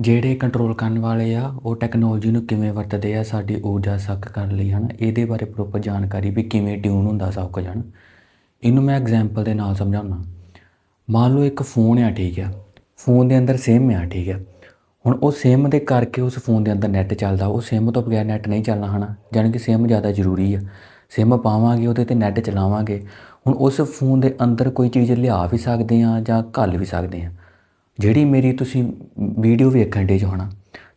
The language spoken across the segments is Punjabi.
ਜਿਹੜੇ ਕੰਟਰੋਲ ਕਰਨ ਵਾਲੇ ਆ, ਉਹ ਟੈਕਨੋਲੋਜੀ ਨੂੰ ਕਿਵੇਂ ਵਰਤਦੇ ਆ, ਸਾਡੀ ਊਰਜਾ ਸੱਕ ਕਰਨ ਲਈ, ਹਨ? ਇਹਦੇ ਬਾਰੇ ਪ੍ਰੋਪਰ ਜਾਣਕਾਰੀ ਵੀ ਕਿਵੇਂ ਟਿਊਨ ਹੁੰਦਾ ਸਭ ਕੁਝ ਹਨ ਇਹਨੂੰ ਮੈਂ ਐਗਜ਼ਾਮਪਲ ਦੇ ਨਾਲ ਸਮਝਾਉਣਾ ਮੰਨ ਲਓ ਇੱਕ ਫੋਨ ਆ, ਠੀਕ ਆ। ਫੋਨ ਦੇ ਅੰਦਰ ਸਿਮ ਆ, ਠੀਕ ਆ। ਹੁਣ ਉਹ ਸਿਮ ਦੇ ਕਰਕੇ ਉਸ ਫੋਨ ਦੇ ਅੰਦਰ ਨੈੱਟ ਚੱਲਦਾ। ਉਹ ਸਿਮ ਤੋਂ ਬਗੈਰ ਨੈੱਟ ਨਹੀਂ ਚੱਲਣਾ, ਹਨਾ? ਜਾਣੀ ਕਿ ਸਿਮ ਜ਼ਿਆਦਾ ਜ਼ਰੂਰੀ ਆ। ਸਿਮ ਪਾਵਾਂਗੇ, ਉਹਦੇ ਤੇ ਨੈੱਟ ਚਲਾਵਾਂਗੇ। ਹੁਣ ਉਸ ਫੋਨ ਦੇ ਅੰਦਰ ਕੋਈ ਚੀਜ਼ ਲਿਆ ਵੀ ਸਕਦੇ ਆ ਜਾਂ ਘੱਲ ਵੀ ਸਕਦੇ ਆ। ਜਿਹੜੀ ਮੇਰੀ ਤੁਸੀਂ ਵੀਡੀਓ ਵੇਖਣ ਦੇ ਜੋ ਹਨਾ,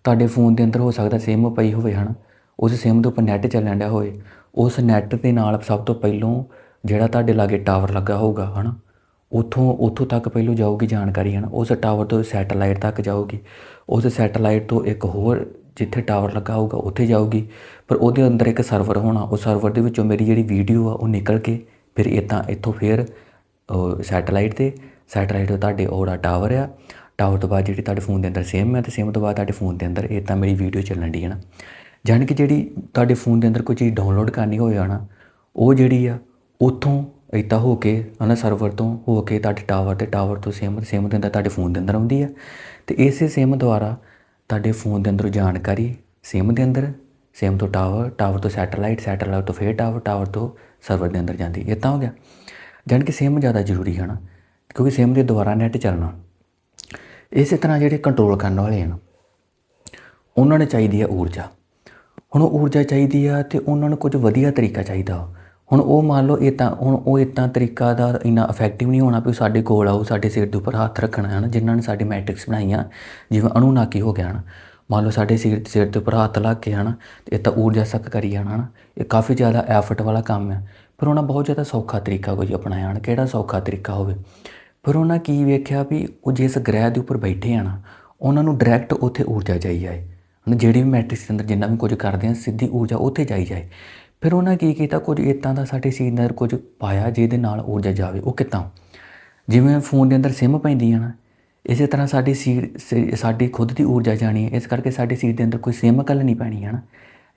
ਤੁਹਾਡੇ ਫੋਨ ਦੇ ਅੰਦਰ ਹੋ ਸਕਦਾ ਸਿਮ ਪਈ ਹੋਵੇ ਹਨਾ, ਉਸ ਸਿਮ ਦੇ ਉੱਪਰ ਨੈੱਟ ਚੱਲਣ ਡਿਆ ਹੋਵੇ, ਉਸ ਨੈੱਟ ਦੇ ਨਾਲ ਸਭ ਤੋਂ ਪਹਿਲੋਂ ਜਿਹੜਾ ਤੁਹਾਡੇ ਲਾਗੇ ਟਾਵਰ ਲੱਗਾ ਹੋਊਗਾ ਹਨਾ, ਉਥੋਂ ਉਥੋਂ ਤੱਕ ਪਹਿਲੋਂ ਜਾਊਗੀ ਜਾਣਕਾਰੀ ਹਨਾ, ਉਸ ਟਾਵਰ ਤੋਂ ਸੈਟੇਲਾਈਟ ਤੱਕ ਜਾਊਗੀ, ਉਸ ਸੈਟੇਲਾਈਟ ਤੋਂ ਇੱਕ ਹੋਰ ਜਿੱਥੇ ਟਾਵਰ ਲੱਗਾ ਹੋਊਗਾ ਉੱਥੇ ਜਾਊਗੀ, ਪਰ ਉਹਦੇ ਅੰਦਰ ਇੱਕ ਸਰਵਰ ਹੋਣਾ, ਉਹ ਸਰਵਰ ਦੇ ਵਿੱਚੋਂ ਮੇਰੀ ਜਿਹੜੀ ਵੀਡੀਓ ਆ ਉਹ ਨਿਕਲ ਕੇ ਫਿਰ ਇੱਦਾਂ ਇੱਥੋਂ ਫਿਰ ਸੈਟੇਲਾਈਟ ਤੇ ਸੈਟੇਲਾਈਟ ਤੁਹਾਡੇ ਉਹਦਾ ਟਾਵਰ ਆ। ਟਾਵਰ ਤੋਂ ਬਾਅਦ ਜਿਹੜੀ ਤੁਹਾਡੇ ਫੋਨ ਦੇ ਅੰਦਰ ਸਿਮ ਹੈ ਤੇ ਸਿਮ ਤੋਂ ਬਾਅਦ ਤੁਹਾਡੇ ਫੋਨ ਦੇ ਅੰਦਰ ਇਹ ਤਾਂ ਮੇਰੀ ਵੀਡੀਓ ਚੱਲਣ ਦੀ ਹੈ ਨਾ। ਜਾਣੀ ਕਿ ਜਿਹੜੀ ਤੁਹਾਡੇ ਫੋਨ ਦੇ ਅੰਦਰ ਕੋਈ ਚੀਜ਼ ਡਾਊਨਲੋਡ ਕਰਨੀ ਹੋਵੇ ਨਾ, ਉਹ ਜਿਹੜੀ ਆ, ਉੱਥੋਂ ਇੱਦਾਂ ਹੋ ਕੇ, ਹਨਾ ਸਰਵਰ ਤੋਂ ਹੋ ਕੇ ਤੁਹਾਡੇ ਟਾਵਰ ਤੇ ਟਾਵਰ ਤੋਂ ਸਿਮ ਸਿਮ ਦੇ ਅੰਦਰ ਤੁਹਾਡੇ ਫੋਨ ਦੇ ਅੰਦਰ ਆਉਂਦੀ ਆ। ਤੇ ਇਸੇ ਸਿਮ ਦੁਆਰਾ ਤੁਹਾਡੇ ਫੋਨ ਦੇ ਅੰਦਰੋਂ ਜਾਣਕਾਰੀ ਸਿਮ ਦੇ ਅੰਦਰ ਸਿਮ ਤੋਂ ਟਾਵਰ ਟਾਵਰ ਤੋਂ ਸੈਟੇਲਾਈਟ ਸੈਟੇਲਾਈਟ ਤੋਂ ਫੇਰ ਟਾਵਰ ਟਾਵਰ ਤੋਂ ਸਰਵਰ ਦੇ ਅੰਦਰ ਜਾਂਦੀ। ਇਹ ਤਾਂ ਹੋ ਗਿਆ। ਜਾਣੀ ਕਿ ਸਿਮ ਜ਼ਿਆਦਾ ਜ਼ਰੂਰੀ ਹੈ ਨਾ। ਕਿਉਂਕਿ ਸਿਮ ਦੇ ਦੁਆਰਾ ਨੈਟ ਚੱਲਣਾ। ਇਸੇ ਤਰ੍ਹਾਂ ਜਿਹੜੇ ਕੰਟਰੋਲ ਕਰਨ ਵਾਲੇ ਹਨ, ਉਹਨਾਂ ਨੇ ਚਾਹੀਦੀ ਹੈ ਊਰਜਾ। ਹੁਣ ਉਹ ਊਰਜਾ ਚਾਹੀਦੀ ਆ ਤੇ ਉਹਨਾਂ ਨੂੰ ਕੁਝ ਵਧੀਆ ਤਰੀਕਾ ਚਾਹੀਦਾ। ਹੁਣ ਉਹ ਮੰਨ ਲਓ ਇਹ ਤਾਂ, ਹੁਣ ਉਹ ਇਤਾਂ ਤਰੀਕਾ ਦਾ ਇੰਨਾ ਇਫੈਕਟਿਵ ਨਹੀਂ ਹੋਣਾ ਵੀ ਸਾਡੇ ਕੋਲ ਆਓ, ਸਾਡੇ ਸਿਰ ਦੇ ਉੱਪਰ ਹੱਥ ਰੱਖਣਾ ਹੈ ਨਾ, ਜਿਨ੍ਹਾਂ ਨੇ ਸਾਡੀ ਮੈਟ੍ਰਿਕਸ ਬਣਾਈਆਂ, ਜਿਵੇਂ ਅਣੂਨਾਕੀ ਹੋ ਗਿਆ ਹਨ ਮੰਨ ਲਓ ਸਾਡੇ ਸਿਰ ਸਿਰ ਦੇ ਉੱਪਰ ਹੱਥ ਲਾ ਕੇ ਹਨਾ ਤੇ ਇਹ ਤਾਂ ਊਰਜਾ ਸੱਕ ਕਰੀ ਜਾਣਾ ਹਨਾ ਇਹ ਕਾਫੀ ਜ਼ਿਆਦਾ ਐਫਰਟ ਵਾਲਾ ਕੰਮ ਹੈ। ਪਰ ਉਹਨਾਂ ਬਹੁਤ ਜ਼ਿਆਦਾ ਸੌਖਾ ਤਰੀਕਾ ਕੋਈ ਅਪਣਾਇਆ ਹਨ ਕਿਹੜਾ ਸੌਖਾ ਤਰੀਕਾ ਹੋਵੇ? ਪਰ ਉਹਨਾਂ ਕੀ ਵੇਖਿਆ ਵੀ ਉਹ ਜਿਸ ਗ੍ਰਹਿ ਦੇ ਉੱਪਰ ਬੈਠੇ ਆ ਨਾ, ਉਹਨਾਂ ਨੂੰ ਡਾਇਰੈਕਟ ਉੱਥੇ ਊਰਜਾ ਜਾਈ ਜਾਏ। ਹੁਣ ਜਿਹੜੀ ਵੀ ਮੈਟ੍ਰਿਕਸ ਦੇ ਅੰਦਰ ਜਿੰਨਾ ਵੀ ਕੁਝ ਕਰਦੇ ਆ, ਸਿੱਧੀ ਊਰਜਾ ਉੱਥੇ ਜਾਈ ਜਾਏ। ਫਿਰ ਉਹਨਾਂ ਕੀ ਕੀਤਾ, ਕੁਝ ਇਤਾਂ ਦਾ ਸਾਡੇ ਸਰੀਰ ਅੰਦਰ ਕੁਝ ਪਾਇਆ ਜਿਹਦੇ ਨਾਲ ਊਰਜਾ ਜਾਵੇ। ਉਹ ਕਿੱਦਾਂ? ਜਿਵੇਂ ਫੋਨ ਦੇ ਅੰਦਰ ਸਿਮ ਪੈਂਦੀ ਆ ਨਾ, ਇਸੇ ਤਰ੍ਹਾਂ ਸਾਡੀ ਸੀਰ ਸੇ- ਸਾਡੀ ਖੁਦ ਦੀ ਊਰਜਾ ਜਾਣੀ ਹੈ। ਇਸ ਕਰਕੇ ਸਾਡੇ ਸਰੀਰ ਦੇ ਅੰਦਰ ਕੋਈ ਸਿਮ ਨਹੀਂ ਪੈਣੀ ਹੈ ਨਾ।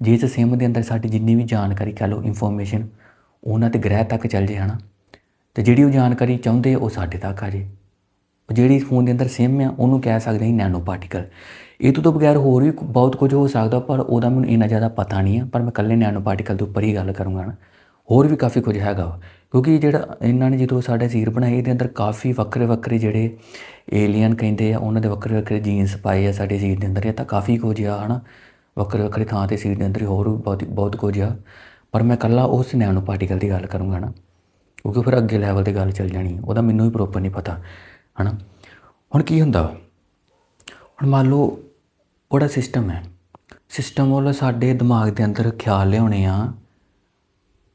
ਜਿਸ ਸਿਮ ਦੇ ਅੰਦਰ ਸਾਡੀ ਜਿੰਨੀ ਵੀ ਜਾਣਕਾਰੀ, ਕਹ ਲਓ ਇਨਫੋਰਮੇਸ਼ਨ ਉਹਨਾਂ ਤੇ ਗ੍ਰਹਿ ਤੱਕ ਚੱਲ ਜੇ ਹਨਾ ਤੇ ਜਿਹੜੀ ਉਹ ਜਾਣਕਾਰੀ ਚਾਹੁੰਦੇ ਉਹ ਸਾਡੇ ਤੱਕ ਆ ਜੇ। ਜਿਹੜੀ ਫੋਨ ਦੇ ਅੰਦਰ ਸਿਮ ਆ, ਉਹਨੂੰ ਕਹਿ ਸਕਦੇ ਹਾਂ ਨੈਨੋ ਪਾਰਟੀਕਲ ਇਹ ਤੋਂ ਬਗੈਰ ਹੋਰ ਵੀ ਬਹੁਤ ਕੁਝ ਹੋ ਸਕਦਾ, ਪਰ ਉਹਦਾ ਮੈਨੂੰ ਇੰਨਾ ਜ਼ਿਆਦਾ ਪਤਾ ਨਹੀਂ ਆ। ਪਰ ਮੈਂ ਇਕੱਲੇ ਨੈਨੋ ਪਾਰਟੀਕਲ ਦੇ ਉੱਪਰ ਹੀ ਗੱਲ ਕਰੂੰਗਾ ਨਾ। ਹੋਰ ਵੀ ਕਾਫੀ ਕੁਝ ਹੈਗਾ ਵਾ। ਕਿਉਂਕਿ ਜਿਹੜਾ ਇਹਨਾਂ ਨੇ ਜਦੋਂ ਸਾਡੇ ਸਰੀਰ ਬਣਾਏ, ਇਹਦੇ ਅੰਦਰ ਕਾਫੀ ਵੱਖਰੇ ਵੱਖਰੇ ਜਿਹੜੇ ਏਲੀਅਨ ਕਹਿੰਦੇ ਆ, ਉਹਨਾਂ ਦੇ ਵੱਖਰੇ ਵੱਖਰੇ ਜੀਨਸ ਪਾਏ ਆ ਸਾਡੇ ਸਰੀਰ ਦੇ ਅੰਦਰ। ਇਹ ਤਾਂ ਕਾਫੀ ਕੁਝ ਆ, ਹਨਾ। ਵੱਖਰੇ ਵੱਖਰੇ ਥਾਂ ਤੇ ਸਰੀਰ ਦੇ ਅੰਦਰ ਹੋਰ ਵੀ ਬਹੁਤ ਬਹੁਤ ਕੁਝ ਆ। ਪਰ ਮੈਂ ਇਕੱਲਾ ਉਸ ਨੈਨੋ ਪਾਰਟੀਕਲ ਦੀ ਗੱਲ ਕਰੂੰਗਾ ਨਾ। ਕਿਉਂਕਿ ਫਿਰ ਅੱਗੇ ਲੈਵਲ ਤੇ ਗੱਲ ਚੱਲ ਜਾਣੀ ਉਹਦਾ ਮੈਨੂੰ ਵੀ ਪ੍ਰੋਪਰ ਨਹੀਂ ਪਤਾ, ਹਨਾ? ਹੁਣ ਕੀ ਹੁੰਦਾ? ਵਾ? ਹੁਣ ਮੰਨ ਲਓ ਉਹਦਾ ਸਿਸਟਮ ਹੈ। ਸਿਸਟਮ ਵੱਲੋਂ ਸਾਡੇ ਦਿਮਾਗ ਦੇ ਅੰਦਰ ਖਿਆਲ ਲਿਆਉਣੇ ਆ,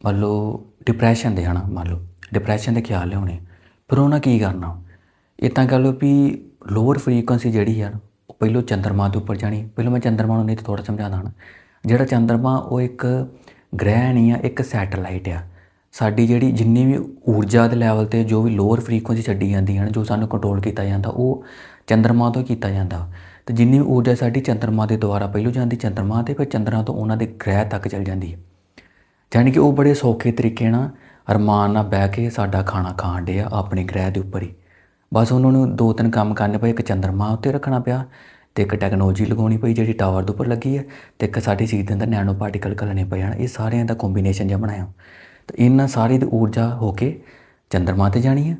ਮੰਨ ਲਓ ਡਿਪਰੈਸ਼ਨ ਦੇ, ਹਨਾ? ਮੰਨ ਲਓ ਡਿਪਰੈਸ਼ਨ ਦੇ ਖਿਆਲ ਲਿਆਉਣੇ। ਫਿਰ ਉਹਨਾਂ ਕੀ ਕਰਨਾ? ਇਹ ਤਾਂ ਕਹ ਲਓ ਵੀ ਲੋਅਰ ਫ੍ਰੀਕੁਐਂਸੀ ਜਿਹੜੀ ਆ, ਉਹ ਪਹਿਲੋਂ ਚੰਦਰਮਾ ਦੇ ਉੱਪਰ ਜਾਣੀ, ਪਹਿਲੋਂ ਮੈਂ ਚੰਦਰਮਾ ਨੂੰ ਨਹੀਂ ਥੋੜਾ ਸਮਝਾਉਂਦਾ ਹਾਂ ਜਿਹੜਾ ਚੰਦਰਮਾ ਉਹ ਇੱਕ ਗ੍ਰਹਿ ਨਹੀਂ ਆ, ਇੱਕ ਸੈਟੇਲਾਈਟ ਆ। ਸਾਡੀ ਜਿਹੜੀ ਜਿੰਨੀ ਵੀ ਊਰਜਾ ਦੇ ਲੈਵਲ ਤੇ ਜੋ ਵੀ ਲੋਅਰ ਫ੍ਰੀਕੁਐਂਸੀ ਛੱਡੀ ਜਾਂਦੀ ਹਨ, ਜੋ ਸਾਨੂੰ ਕੰਟਰੋਲ ਕੀਤਾ ਜਾਂਦਾ, ਉਹ ਚੰਦਰਮਾ ਤੋਂ ਕੀਤਾ ਜਾਂਦਾ। ਤੇ ਜਿੰਨੀ ਵੀ ਊਰਜਾ ਸਾਡੀ ਚੰਦਰਮਾ ਦੇ ਦੁਆਰਾ ਪਹਿਲੂ ਜਾਂਦੀ, ਚੰਦਰਮਾ ਤੇ ਫਿਰ ਚੰਦਰਾਂ ਤੋਂ ਉਹਨਾਂ ਦੇ ਗ੍ਰਹਿ ਤੱਕ ਚਲ ਜਾਂਦੀ ਹੈ। ਜਾਣੀ ਕਿ ਉਹ ਬੜੇ ਸੌਖੇ ਤਰੀਕੇ ਨਾਲ ਅਰਮਾਨ ਨਾਲ ਬਹਿ ਕੇ ਸਾਡਾ ਖਾਣਾ ਖਾਣ ਡੇ ਆ ਆਪਣੇ ਗ੍ਰਹਿ ਦੇ ਉੱਪਰ ਹੀ। ਬਸ ਉਹਨਾਂ ਨੂੰ ਦੋ ਤਿੰਨ ਕੰਮ ਕਰਨੇ ਪਏ, ਇੱਕ ਚੰਦਰਮਾ ਉੱਤੇ ਰੱਖਣਾ ਪਿਆ ਤੇ ਇੱਕ ਟੈਕਨੋਲੋਜੀ ਲਗਾਉਣੀ ਪਈ ਜਿਹੜੀ ਟਾਵਰ ਦੇ ਉੱਪਰ ਲੱਗੀ ਹੈ ਤੇ ਇੱਕ ਸਾਡੀ ਸੀਟ ਦੇ ਅੰਦਰ ਨੈਨੋ ਪਾਰਟੀਕਲ ਘੱਲਣੇ ਪਏ ਹਨ। ਇਹ ਸਾਰਿਆਂ ਦਾ ਕੰਬੀਨੇਸ਼ਨ ਜਿਹਾ ਬਣਾਇਆ। ਤੇ ਇਹਨਾਂ ਸਾਰੀ ਦੀ ਊਰਜਾ ਹੋ ਕੇ ਚੰਦਰਮਾ ਤੇ ਜਾਣੀ ਹੈ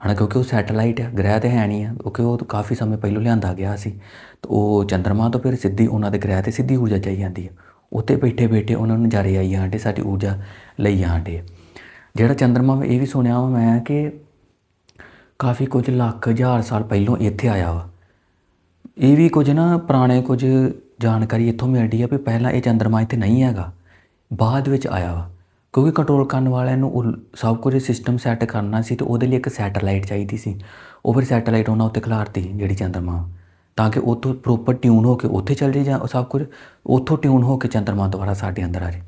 ਹਣਾ ਕਿਉਂਕਿ ਉਹ ਸੈਟੇਲਾਈਟ ਹੈ ਗ੍ਰਹਿ ਤੇ ਹੈ ਨਹੀਂ ਹੈ ਕਿਉਂਕਿ ਉਹ ਤਾਂ ਕਾਫੀ ਸਮੇਂ ਪਹਿਲਾਂ ਲਿਆਂਦਾ ਗਿਆ ਸੀ। ਤੇ ਉਹ ਚੰਦਰਮਾ ਤੋਂ ਫਿਰ ਸਿੱਧੀ ਉਹਨਾਂ ਦੇ ਗ੍ਰਹਿ ਤੇ ਸਿੱਧੀ ਊਰਜਾ ਚਾਹੀ ਜਾਂਦੀ ਹੈ ਉੱਤੇ ਬੈਠੇ ਬੈਠੇ ਉਹਨਾਂ ਨੂੰ ਨਜ਼ਾਰੇ ਆਈ ਜਾਂਦੇ, ਸਾਡੀ ਊਰਜਾ ਲਈ ਜਾਂਦੇ ਜਿਹੜਾ ਚੰਦਰਮਾ ਇਹ ਵੀ ਸੁਣਿਆ ਵਾ ਮੈਂ ਕਿ ਕਾਫੀ ਕੁਝ ਲੱਖ ਹਜ਼ਾਰ ਸਾਲ ਪਹਿਲਾਂ ਇੱਥੇ ਆਇਆ ਵਾ। ਇਹ ਵੀ ਕੁਝ ਨਾ ਪੁਰਾਣੇ ਕੁਝ ਜਾਣਕਾਰੀ ਇੱਥੋਂ ਮਿਲਦੀ ਆ ਵੀ ਪਹਿਲਾਂ ਇਹ ਚੰਦਰਮਾ ਇੱਥੇ ਨਹੀਂ ਹੈਗਾ, ਬਾਅਦ ਵਿੱਚ ਆਇਆ ਵਾ। ਕਿਉਂਕਿ ਕੰਟਰੋਲ ਕਰਨ ਵਾਲਿਆਂ ਨੂੰ ਉਹ ਸਭ ਕੁਝ ਸਿਸਟਮ ਸੈੱਟ ਕਰਨਾ ਸੀ ਤੇ ਉਹਦੇ ਲਈ ਇੱਕ ਸੈਟੇਲਾਈਟ ਚਾਹੀਦੀ ਸੀ। ਉਹ ਫਿਰ ਸੈਟੇਲਾਈਟ ਉਹਨਾਂ ਉੱਤੇ ਖਿਲਾਰਤੀ ਜਿਹੜੀ ਚੰਦਰਮਾ। ਤਾਂ ਕਿ ਉੱਥੋਂ ਪ੍ਰੋਪਰ ਟਿਊਨ ਹੋ ਕੇ ਉੱਥੇ ਚੱਲ ਜੇ ਜਾਂ ਸਭ ਕੁਝ ਉੱਥੋਂ ਟਿਊਨ ਹੋ ਕੇ ਚੰਦਰਮਾ ਦੁਆਰਾ ਸਾਡੇ ਅੰਦਰ ਆ ਜੇ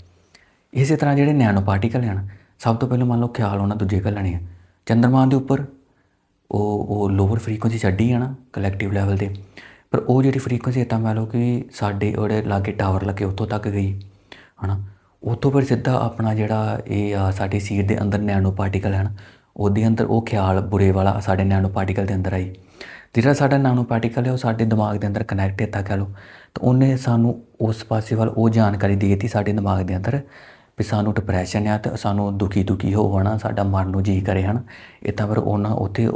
ਇਸੇ ਤਰ੍ਹਾਂ ਜਿਹੜੇ ਨੈਨੋ ਪਾਰਟੀਕਲ ਹਨ, ਸਭ ਤੋਂ ਪਹਿਲਾਂ ਮੰਨ ਲਓ ਖਿਆਲ ਉਹਨਾਂ ਦੂਜੇ ਘੱਲਣੇ ਆ। ਚੰਦਰਮਾ ਦੇ ਉੱਪਰ ਉਹ ਉਹ ਲੋਅਰ ਫ੍ਰੀਕੁਐਂਸੀ ਛੱਡੀ ਆ ਨਾ ਕਲੈਕਟਿਵ ਲੈਵਲ ਤੇ। ਪਰ ਉਹ ਜਿਹੜੀ ਫ੍ਰੀਕੁਐਂਸੀ ਤਾਂ ਮੰਨ ਲਓ ਕਿ ਸਾਡੇ ਉਹਦੇ ਲਾਗੇ ਟਾਵਰ ਲੱਗੇ, ਉੱਥੋਂ ਤੱਕ ਗਈ, ਹਨਾ? ਉੱਥੋਂ ਫਿਰ ਸਿੱਧਾ ਆਪਣਾ ਜਿਹੜਾ ਇਹ ਆ, ਸਾਡੇ ਸਰੀਰ ਦੇ ਅੰਦਰ ਨੈਨੋ ਪਾਰਟੀਕਲ ਹਨ। ਉਹਦੇ ਅੰਦਰ ਉਹ ਖਿਆਲ ਬੁਰੇ ਵਾਲਾ ਸਾਡੇ ਨੈਨੋ ਪਾਰਟੀਕਲ ਦੇ ਅੰਦਰ ਆਈ। ਜਿਹੜਾ ਸਾਡਾ ਨੈਨੋ ਪਾਰਟੀਕਲ ਹੈ, ਉਹ ਸਾਡੇ ਦਿਮਾਗ ਦੇ ਅੰਦਰ ਕਨੈਕਟ ਹੈ ਤਾਂ ਕਹ ਲਓ। ਤਾਂ ਉਹਨੇ ਸਾਨੂੰ ਉਸ ਪਾਸੇ ਵੱਲ ਉਹ ਜਾਣਕਾਰੀ ਦੇ ਦਿੱਤੀ ਸਾਡੇ ਦਿਮਾਗ ਦੇ ਅੰਦਰ ਵੀ ਸਾਨੂੰ ਡਿਪਰੈਸ਼ਨ ਆ ਤੇ ਸਾਨੂੰ ਦੁਖੀ ਦੁਖੀ ਹੋਣਾ, ਸਾਡਾ ਮਰਨ ਨੂੰ ਜੀ ਕਰੇ ਹਨ। ਇਹ ਤਾਂ ਫਿਰ ਉਹਨਾਂ ਉੱਥੇ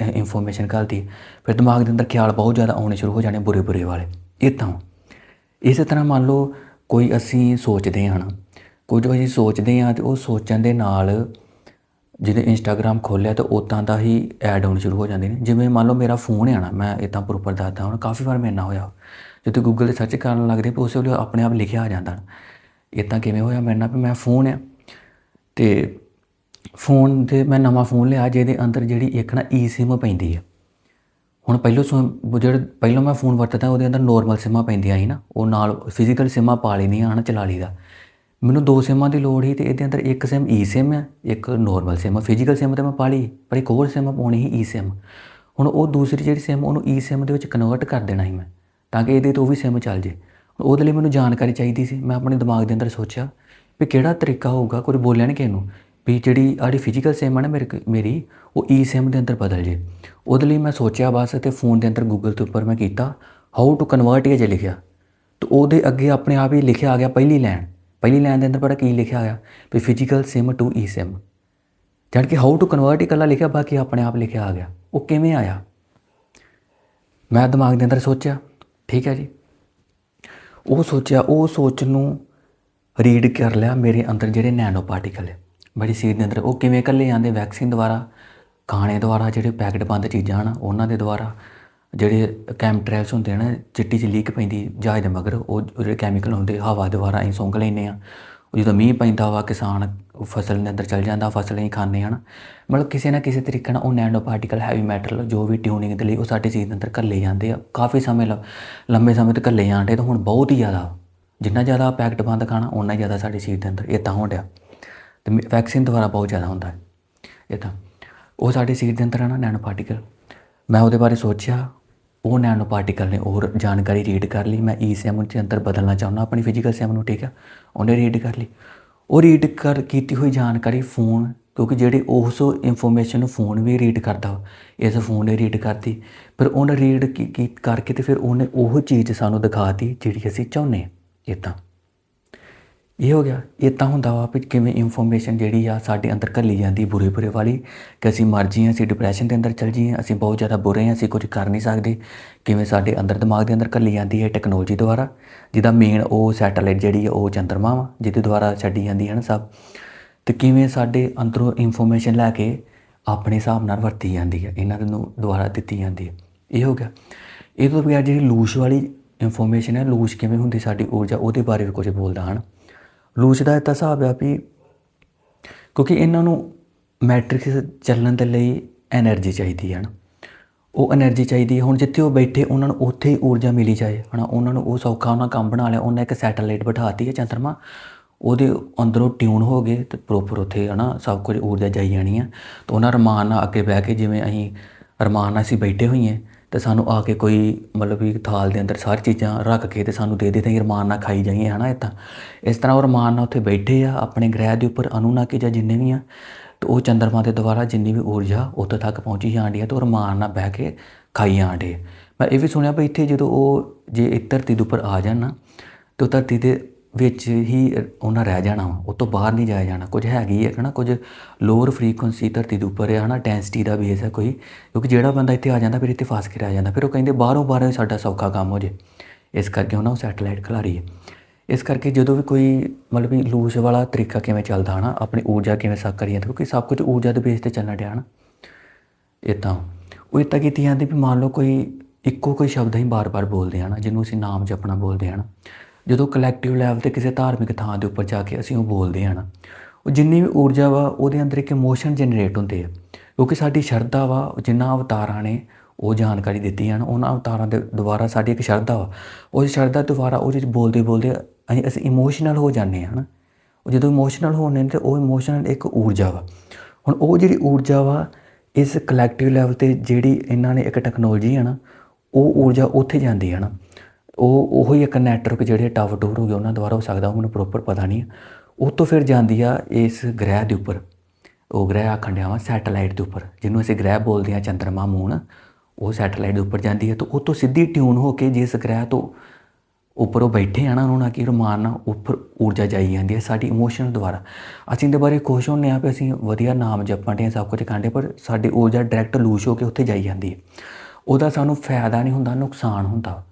ਇਨਫੋਰਮੇਸ਼ਨ ਘੱਲਦੀ ਫਿਰ ਦਿਮਾਗ ਦੇ ਅੰਦਰ ਖਿਆਲ ਬਹੁਤ ਜ਼ਿਆਦਾ ਆਉਣੇ ਸ਼ੁਰੂ ਹੋ ਜਾਣੇ ਬੁਰੇ ਬੁਰੇ ਵਾਲੇ। ਇਹ ਤਾਂ। ਇਸੇ ਤਰ੍ਹਾਂ ਮੰਨ ਲਓ ਕੋਈ ਅਸੀਂ ਸੋਚਦੇ ਹਾਂ ਨਾ ਕੁਝ ਅਸੀਂ ਸੋਚਦੇ ਹਾਂ ਤੇ ਉਹ ਸੋਚਣ ਦੇ ਨਾਲ ਜਿਹਦੇ ਇੰਸਟਾਗ੍ਰam ਖੋਲ੍ਹਿਆ ਤਾਂ ਉਦਾਂ ਦਾ ਹੀ ਐਡ ਆਉਣੇ ਸ਼ੁਰੂ ਹੋ ਜਾਂਦੇ ਨੇ। ਜਿਵੇਂ ਮੰਨ ਲਓ ਮੇਰਾ ਫੋਨ ਹੈ ਨਾ, ਮੈਂ ਇਦਾਂ ਪ੍ਰੋਪਰ ਦੱਸਦਾ ਹੁਣ ਕਾਫੀ ਵਾਰ ਮੇਰੇ ਨਾਲ ਹੋਇਆ। ਜਦੋਂ ਗੂਗਲ ਤੇ ਸਰਚ ਕਰਨ ਲੱਗਦੇ ਪਏ, ਉਸੇ ਵੇਲੇ ਆਪਣੇ ਆਪ ਲਿਖਿਆ ਆ ਜਾਂਦਾ। ਇਦਾਂ ਕਿਵੇਂ ਹੋਇਆ ਮੇਰੇ ਨਾਲ ਵੀ ਮੈਂ ਫੋਨ ਆ ਤੇ ਫੋਨ ਦੇ ਮੈਂ ਨਵਾਂ ਫੋਨ ਲਿਆ ਜਿਹਦੇ ਅੰਦਰ ਜਿਹੜੀ ਇੱਕ ਨਾ ਈ ਸਿਮ ਪੈਂਦੀ ਆ। ਹੁਣ ਪਹਿਲੋਂ ਸੋ ਜਿਹੜੇ ਪਹਿਲੋਂ ਮੈਂ ਫੋਨ ਵਰਤਦਾ ਉਹਦੇ ਅੰਦਰ ਨੋਰਮਲ ਸਿਮਾਂ ਪੈਂਦੀਆਂ ਸੀ ਨਾ, ਉਹ ਨਾਲ ਫਿਜ਼ੀਕਲ ਸਿਮਾਂ ਪਾ ਲੈਣੀਆਂ ਹਨ ਚਲਾ ਲਈਦਾ ਮੈਨੂੰ ਦੋ ਸਿਮਾਂ ਦੀ ਲੋੜ ਸੀ ਤੇ ਇਹਦੇ ਅੰਦਰ ਇੱਕ ਸਿਮ ਈ ਸਿਮ ਹੈ ਇੱਕ ਨੋਰਮਲ ਸਿਮ ਫਿਜ਼ੀਕਲ ਸਿਮ ਤੇ ਮੈਂ ਪਾ ਲਈ, ਪਰ ਇੱਕ ਹੋਰ ਸਿਮ ਪਾਉਣੀ ਸੀ ਈ ਸਿਮ ਹੁਣ ਉਹ ਦੂਸਰੀ ਜਿਹੜੀ ਸਿਮ ਉਹਨੂੰ ਈ ਸਿਮ ਦੇ ਵਿੱਚ ਕਨਵਰਟ ਕਰ ਦੇਣਾ ਸੀ ਮੈਂ, ਤਾਂ ਕਿ ਇਹਦੇ ਤੋਂ ਵੀ ਸਿਮ ਚੱਲ ਜੇ। ਉਹਦੇ ਲਈ ਮੈਨੂੰ ਜਾਣਕਾਰੀ ਚਾਹੀਦੀ ਸੀ, ਮੈਂ ਆਪਣੇ ਦਿਮਾਗ ਦੇ ਅੰਦਰ ਸੋਚਿਆ ਵੀ ਕਿਹੜਾ ਤਰੀਕਾ ਹੋਊਗਾ ਕੋਈ ਬੋਲਿਆ ਨਹੀਂ ਕਿਸੇ ਨੂੰ। ਵੀ ਜਿਹੜੀ ਆੜੀ ਫਿਜ਼ੀਕਲ ਸਿਮ ਹੈ ਨਾ ਮੇਰੇ ਮੇਰੀ, ਉਹ e ਈ ਸਿਮ ਦੇ ਅੰਦਰ ਬਦਲ ਜੇ। ਉਹਦੇ ਲਈ ਮੈਂ ਸੋਚਿਆ ਬਸ ਤੇ ਫੋਨ ਦੇ ਅੰਦਰ ਗੂਗਲ ਦੇ ਉੱਪਰ ਮੈਂ ਕੀਤਾ ਹਾਊ ਟੂ ਕਨਵਰਟ ਇਹ ਜੇ ਲਿਖਿਆ। ਤੇ ਉਹਦੇ ਅੱਗੇ ਆਪਣੇ ਆਪ ਹੀ ਲਿਖਿਆ ਆ ਗਿਆ ਪਹਿਲੀ ਲਾਈਨ ਪਹਿਲੀ ਲਾਈਨ ਦੇ ਅੰਦਰ ਪਤਾ ਕੀ ਲਿਖਿਆ ਆਇਆ ਵੀ physical sim to E sim ਜਦ ਕਿ ਹਾਊ ਟੂ ਕਨਵਰਟ ਹੀ ਇਕੱਲਾ ਲਿਖਿਆ, ਬਾਕੀ ਆਪਣੇ ਆਪ ਲਿਖਿਆ ਆ ਗਿਆ। ਉਹ ਕਿਵੇਂ ਆਇਆ? ਮੈਂ ਦਿਮਾਗ ਦੇ ਅੰਦਰ ਸੋਚਿਆ, ਠੀਕ ਹੈ ਜੀ। ਉਹ ਸੋਚਿਆ, ਉਹ ਸੋਚ ਨੂੰ ਰੀਡ ਕਰ ਲਿਆ ਮੇਰੇ ਅੰਦਰ ਜਿਹੜੇ ਨੈਨੋ ਪਾਰਟੀਕਲ ਹੈ ਬੜੀ ਸੀਰ ਦੇ ਅੰਦਰ। ਉਹ ਕਿਵੇਂ ਇਕੱਲੇ ਆਉਂਦੇ? ਵੈਕਸੀਨ ਦੁਆਰਾ, ਖਾਣੇ ਦੁਆਰਾ, ਜਿਹੜੇ ਪੈਕਟ ਬੰਦ ਚੀਜ਼ਾਂ ਹਨ, ਉਹਨਾਂ ਦੇ ਦੁਆਰਾ। ਜਿਹੜੇ ਕੈਮਟ੍ਰੈਲਸ ਹੁੰਦੇ ਨੇ ਚਿੱਟੀ 'ਚ ਲੀਕ ਪੈਂਦੀ ਜਹਾਜ਼ ਦੇ ਮਗਰ, ਉਹ ਜਿਹੜੇ ਕੈਮੀਕਲ ਹੁੰਦੇ, ਹਵਾ ਦੁਆਰਾ ਅਸੀਂ ਸੁੰਘ ਲੈਂਦੇ ਆ ਉਹ ਜਦੋਂ ਮੀਂਹ ਪੈਂਦਾ ਵਾ, ਕਿਸਾਨ ਫਸਲ ਦੇ ਅੰਦਰ ਚਲ ਜਾਂਦਾ, ਫਸਲ ਅਸੀਂ ਖਾਂਦੇ ਹਨ ਮਤਲਬ ਕਿਸੇ ਨਾ ਕਿਸੇ ਤਰੀਕੇ ਨਾਲ ਉਹ ਨੈਨੋ ਪਾਰਟੀਕਲ ਹੈਵੀ ਮੈਟਲ ਜੋ ਵੀ ਟਿਊਨਿੰਗ ਦੇ ਲਈ ਉਹ ਸਾਡੇ ਸਰੀਰ ਦੇ ਅੰਦਰ ਘੱਲੇ ਜਾਂਦੇ ਆ। ਕਾਫੀ ਸਮੇਂ ਲੰਬੇ ਸਮੇਂ ਤੱਕ ਘੱਲੇ ਜਾਂਦੇ ਤਾਂ ਹੁਣ ਬਹੁਤ ਹੀ ਜ਼ਿਆਦਾ, ਜਿੰਨਾ ਜ਼ਿਆਦਾ ਪੈਕਟ ਬੰਦ ਖਾਣਾ ਉਨਾ ਜ਼ਿਆਦਾ ਸਾਡੇ ਸਰੀਰ ਦੇ ਅੰਦਰ ਇਹ ਤਾਂ ਹੋਣ ਡਿਆ। ਤੇ ਵੈਕਸੀਨ ਦੁਆਰਾ ਬਹੁਤ ਜ਼ਿਆਦਾ ਹੁੰਦਾ ਹੈ। ਇਹ ਤਾਂ ਉਹ ਸਾਡੇ ਸਰੀਰ ਦੇ ਅੰਦਰ ਆ ਨਾ ਨੈਨੋ ਪਾਰਟੀਕਲ ਮੈਂ ਉਹਦੇ ਬਾਰੇ ਸੋਚਿਆ, ਉਹ ਨੈਨੋ ਪਾਰਟੀਕਲ ਨੇ ਹੋਰ ਜਾਣਕਾਰੀ ਰੀਡ ਕਰ ਲਈ। ਮੈਂ ਈ ਸਿਮ ਦੇ ਅੰਦਰ ਬਦਲਣਾ ਚਾਹੁੰਦਾ, ਆਪਣੀ ਫਿਜ਼ੀਕਲ ਸਿਮ ਨੂੰ, ਠੀਕ ਹੈ? ਉਹਨੇ ਰੀਡ ਕਰ ਲਈ। ਉਹ ਰੀਡ ਕਰ, ਕੀਤੀ ਹੋਈ ਜਾਣਕਾਰੀ ਫੋਨ ਕਿਉਂਕਿ ਜਿਹੜੀ ਉਸ ਇਨਫੋਰਮੇਸ਼ਨ ਨੂੰ ਫੋਨ ਵੀ ਰੀਡ ਕਰਦਾ ਇਸ ਫੋਨ ਨੇ ਰੀਡ ਕਰਤੀ। ਫਿਰ ਉਹਨੇ ਰੀਡ ਕੀ ਕਰਕੇ ਤੇ ਫਿਰ ਉਹਨੇ ਉਹ ਚੀਜ਼ ਸਾਨੂੰ ਦਿਖਾਤੀ ਜਿਹੜੀ ਅਸੀਂ ਚਾਹੁੰਦੇ ਹਾਂ। ਇਦਾਂ ਇਹ ਹੋ ਗਿਆ। ਇਹ ਤਾਂ ਹੁੰਦਾ ਵਾ ਵੀ ਕਿਵੇਂ ਇਨਫੋਰਮੇਸ਼ਨ ਜਿਹੜੀ ਆ ਸਾਡੇ ਅੰਦਰ ਘੱਲੀ ਜਾਂਦੀ ਬੁਰੇ ਬੁਰੇ ਵਾਲੀ ਕਿ ਅਸੀਂ ਮਰ ਜੀਏ ਅਸੀਂ ਡਿਪਰੈਸ਼ਨ ਦੇ ਅੰਦਰ ਚਲ ਜੀਏ ਅਸੀਂ ਬਹੁਤ ਜ਼ਿਆਦਾ ਬੁਰੇ ਹਾਂ ਅਸੀਂ ਕੁਝ ਕਰ ਨਹੀਂ ਸਕਦੇ। ਕਿਵੇਂ ਸਾਡੇ ਅੰਦਰ ਦਿਮਾਗ ਦੇ ਅੰਦਰ ਘੱਲੀ ਜਾਂਦੀ ਹੈ ਟੈਕਨੋਲੋਜੀ ਦੁਆਰਾ, ਜਿਹਦਾ ਮੇਨ ਉਹ ਸੈਟੇਲਾਈਟ ਜਿਹੜੀ ਹੈ ਉਹ ਚੰਦਰਮਾ ਵਾ, ਜਿਹਦੇ ਦੁਆਰਾ ਛੱਡੀ ਜਾਂਦੀ ਹੈ ਨਾ ਸਭ। ਤੇ ਕਿਵੇਂ ਸਾਡੇ ਅੰਦਰੋਂ ਇਨਫੋਰਮੇਸ਼ਨ ਲੈ ਕੇ ਆਪਣੇ ਹਿਸਾਬ ਨਾਲ ਵਰਤੀ ਜਾਂਦੀ ਹੈ, ਇਹਨਾਂ ਨੂੰ ਦੁਆਰਾ ਦਿੱਤੀ ਜਾਂਦੀ ਹੈ। ਇਹ ਹੋ ਗਿਆ। ਇਹ ਤੋਂ ਬਗੈਰ ਜਿਹੜੀ ਲੂਸ਼ ਵਾਲੀ ਇਨਫੋਰਮੇਸ਼ਨ ਹੈ, ਲੂਸ਼ ਕਿਵੇਂ ਹੁੰਦੀ ਸਾਡੀ ਊਰਜਾ, ਉਹਦੇ ਬਾਰੇ ਵੀ ਕੁਝ ਬੋਲਦਾ ਹਨ। ਲੂਚਦਾ ਤਾਂ ਹਿਸਾਬ ਆ ਵੀ ਕਿਉਂਕਿ ਇਹਨਾਂ ਨੂੰ ਮੈਟ੍ਰਿਕਸ ਚੱਲਣ ਦੇ ਲਈ એનર્ਜੀ ਚਾਹੀਦੀ ਹੈ ਨਾ। ਉਹ એનર્ਜੀ ਚਾਹੀਦੀ ਹੈ। ਹੁਣ ਜਿੱਥੇ ਉਹ ਬੈਠੇ, ਉਹਨਾਂ ਨੂੰ ਉੱਥੇ ਹੀ ਊਰਜਾ ਮਿਲੀ ਜਾਏ। ਹਨਾ, ਉਹਨਾਂ ਨੂੰ ਉਹ ਸੌਖਾ ਉਹਨਾਂ ਕੰਮ ਬਣਾ ਲਿਆ। ਉਹਨਾਂ ਇੱਕ ਸੈਟੇਲਾਈਟ ਬਿਠਾਤੀ ਹੈ ਚੰਦਰਮਾ। ਉਹਦੇ ਅੰਦਰੋਂ ਟਿਊਨ ਹੋ ਗਏ ਤੇ ਪ੍ਰੋਪਰ ਉੱਥੇ, ਹਨਾ, ਸਭ ਕੁਝ ਊਰਜਾ ਜਾਈ ਜਾਣੀ ਆ ਤਾਂ ਉਹਨਾਂ ਰਮਾਨ ਨਾਲ ਅੱਗੇ ਬਹਿ ਕੇ ਜਿਵੇਂ ਅਸੀਂ ਰਮਾਨ ਨਾਲ ਅਸੀਂ ਬੈਠੇ ਹੋਈਏ ਤੇ ਸਾਨੂੰ ਆ ਕੇ ਕੋਈ ਮਤਲਬ ਵੀ ਥਾਲ ਦੇ ਅੰਦਰ ਸਾਰੀ ਚੀਜ਼ਾਂ ਰੱਖ ਕੇ ਤੇ ਸਾਨੂੰ ਦੇ ਦੇ ਤੇ ਰਮਾਨ ਨਾਲ ਖਾਈ ਜਾਈਏ, ਹਨਾ ਇਦਾਂ। ਇਸ ਤਰ੍ਹਾਂ ਉਹ ਰਮਾਨ ਨਾਲ ਉੱਥੇ ਬੈਠੇ ਆ, ਆਪਣੇ ਗ੍ਰਹਿ ਦੇ ਉੱਪਰ ਅਨੁਨਾਕੀ ਜਾਂ ਜਿੰਨੇ ਵੀ ਆ, ਤੇ ਉਹ ਚੰਦਰਮਾ ਦੇ ਦੁਆਰਾ ਜਿੰਨੀ ਵੀ ਊਰਜਾ ਉੱਥੇ ਤੱਕ ਪਹੁੰਚੀ ਜਾਂਦੀ ਹੈ ਤੇ ਉਹ ਰਮਾਨ ਨਾਲ ਬਹਿ ਕੇ ਖਾਈ ਜਾਂਦੇ ਮੈਂ ਇਹ ਵੀ ਸੁਣਿਆ ਵੀ ਇੱਥੇ ਜਦੋਂ ਉਹ ਜੇ ਧਰਤੀ ਦੇ ਉੱਪਰ ਆ ਜਾਣ ਨਾ, ਤੇ ਉਹ ਧਰਤੀ ਦੇ ਵਿੱਚ ਹੀ ਉਹਨਾਂ ਰਹਿ ਜਾਣਾ ਵਾ, ਉਹ ਤੋਂ ਬਾਹਰ ਨਹੀਂ ਜਾਇਆ ਜਾਣਾ। ਕੁਝ ਹੈਗੀ ਹੈ ਨਾ ਕੁਝ ਲੋਅਰ ਫ੍ਰੀਕੁਐਂਸੀ ਧਰਤੀ ਦੇ ਉੱਪਰ ਹੈ ਨਾ ਡੈਂਸਿਟੀ ਦਾ ਬੇਸ ਹੈ ਕੋਈ। ਕਿਉਂਕਿ ਜਿਹੜਾ ਬੰਦਾ ਇੱਥੇ ਆ ਜਾਂਦਾ, ਫਿਰ ਇੱਥੇ ਫਸ ਕੇ ਰਹਿ ਜਾਂਦਾ। ਫਿਰ ਉਹ ਕਹਿੰਦੇ ਬਾਹਰੋਂ ਬਾਹਰੋਂ ਹੀ ਸਾਡਾ ਸੌਖਾ ਕੰਮ ਹੋ ਜੇ। ਇਸ ਕਰਕੇ ਉਹਨਾਂ ਨੂੰ ਸੈਟੇਲਾਈਟ ਖਿਲਾਰੀ ਹੈ ਇਸ ਕਰਕੇ ਜਦੋਂ ਵੀ ਕੋਈ ਮਤਲਬ ਵੀ ਲੂਸ਼ ਵਾਲਾ ਤਰੀਕਾ ਕਿਵੇਂ ਚੱਲਦਾ, ਹਨਾ, ਆਪਣੀ ਊਰਜਾ ਕਿਵੇਂ ਸੱਕ ਕਰੀ ਜਾਂਦਾ ਕਿਉਂਕਿ ਸਭ ਕੁਝ ਊਰਜਾ ਦੇ ਬੇਸ ਤੇ ਚੱਲਣ ਡਿਆ ਨਾ ਤਾਂ ਉਹ ਇਦਾਂ ਕੀਤੀ ਜਾਂਦੀ ਵੀ ਮੰਨ ਲਓ ਕੋਈ ਇੱਕੋ ਕੋਈ ਸ਼ਬਦ ਹੀ ਬਾਰ-ਬਾਰ ਬੋਲਦੇ ਹਾਂ ਨਾ ਜਿਹਨੂੰ ਅਸੀਂ ਨਾਮ ਜਪਣਾ ਬੋਲਦੇ ਹਾਂ ਨਾ ਜਦੋਂ ਕਲੈਕਟਿਵ ਲੈਵਲ ਤੇ ਕਿਸੇ ਧਾਰਮਿਕ ਥਾਂ ਦੇ ਉੱਪਰ ਜਾ ਕੇ ਅਸੀਂ ਉਹ ਬੋਲਦੇ ਹਾਂ ਨਾ, ਉਹ ਜਿੰਨੀ ਵੀ ਊਰਜਾ ਵਾ, ਉਹਦੇ ਅੰਦਰ ਇੱਕ ਇਮੋਸ਼ਨ ਜਨਰੇਟ ਹੁੰਦੇ ਆ। ਕਿਉਂਕਿ ਸਾਡੀ ਸ਼ਰਧਾ ਵਾ, ਜਿੰਨਾ ਅਵਤਾਰਾਂ ਨੇ ਉਹ ਜਾਣਕਾਰੀ ਦਿੱਤੀ ਹਨ ਉਹਨਾਂ ਅਵਤਾਰਾਂ ਦੇ ਦੁਆਰਾ ਸਾਡੀ ਇੱਕ ਸ਼ਰਧਾ ਵਾ। ਉਹ ਸ਼ਰਧਾ ਦੁਆਰਾ ਉਹ ਵਿੱਚ ਬੋਲਦੇ ਬੋਲਦੇ ਅਸੀਂ ਅਸੀਂ ਇਮੋਸ਼ਨਲ ਹੋ ਜਾਂਦੇ ਹਾਂ ਨਾ। ਉਹ ਜਦੋਂ ਇਮੋਸ਼ਨਲ ਹੋਣੇ ਨੇ ਤੇ ਉਹ ਇਮੋਸ਼ਨਲ ਇੱਕ ਊਰਜਾ ਵਾ। ਹੁਣ ਉਹ ਜਿਹੜੀ ਊਰਜਾ ਵਾ, ਇਸ ਕਲੈਕਟਿਵ ਲੈਵਲ ਤੇ ਜਿਹੜੀ ਇਹਨਾਂ ਨੇ ਇੱਕ ਟੈਕਨੋਲੋਜੀ ਹੈ ਨਾ, ਉਹ ਊਰਜਾ ਉੱਥੇ ਜਾਂਦੀ ਹੈ ਨਾ। ਉਹ ਉਹੋ ਹੀ ਇੱਕ ਨੈਟਵਰਕ ਜਿਹੜੇ ਟਾਵਰ ਟੂਰ ਹੋ ਗਏ, ਉਹਨਾਂ ਦੁਆਰਾ ਹੋ ਸਕਦਾ, ਉਹ ਮੈਨੂੰ ਪ੍ਰੋਪਰ ਪਤਾ ਨਹੀਂ ਉਹ ਤੋਂ ਫਿਰ ਜਾਂਦੀ ਆ ਇਸ ਗ੍ਰਹਿ ਦੇ ਉੱਪਰ। ਉਹ ਗ੍ਰਹਿ ਆਖਣ ਡਿਆ ਵਾ ਸੈਟੇਲਾਈਟ ਦੇ ਉੱਪਰ, ਜਿਹਨੂੰ ਅਸੀਂ ਗ੍ਰਹਿ ਬੋਲਦੇ ਆ ਚੰਦਰਮਾ, ਮੂਨ। ਉਹ ਸੈਟੇਲਾਈਟ ਦੇ ਉੱਪਰ ਜਾਂਦੀ ਹੈ ਤਾਂ ਉਹ ਤੋਂ ਸਿੱਧੀ ਟਿਊਨ ਹੋ ਕੇ ਜਿਸ ਗ੍ਰਹਿ ਤੋਂ ਉੱਪਰ ਉਹ ਬੈਠੇ ਆ ਨਾ, ਉਹਨਾਂ ਨਾਲ ਕੀ ਰਮਾਨ ਨਾਲ ਉੱਪਰ ਊਰਜਾ ਜਾਈ ਜਾਂਦੀ ਹੈ ਸਾਡੀ ਇਮੋਸ਼ਨ ਦੁਆਰਾ। ਅਸੀਂ ਇਹਦੇ ਬਾਰੇ ਖੁਸ਼ ਹੁੰਦੇ ਆ ਵੀ ਅਸੀਂ ਵਧੀਆ ਨਾਮ ਜਪਣ ਦੇ ਸਭ ਕੁਝ ਕਾਂਡੇ ਪਰ ਸਾਡੀ ਊਰਜਾ ਡਾਇਰੈਕਟ ਲੂਸ਼ ਹੋ ਕੇ ਉੱਥੇ ਜਾਈ ਜਾਂਦੀ ਹੈ ਉਹਦਾ ਸਾਨੂੰ ਫਾਇਦਾ ਨਹੀਂ ਹੁੰਦਾ, ਨੁਕਸਾਨ ਹੁੰਦਾ।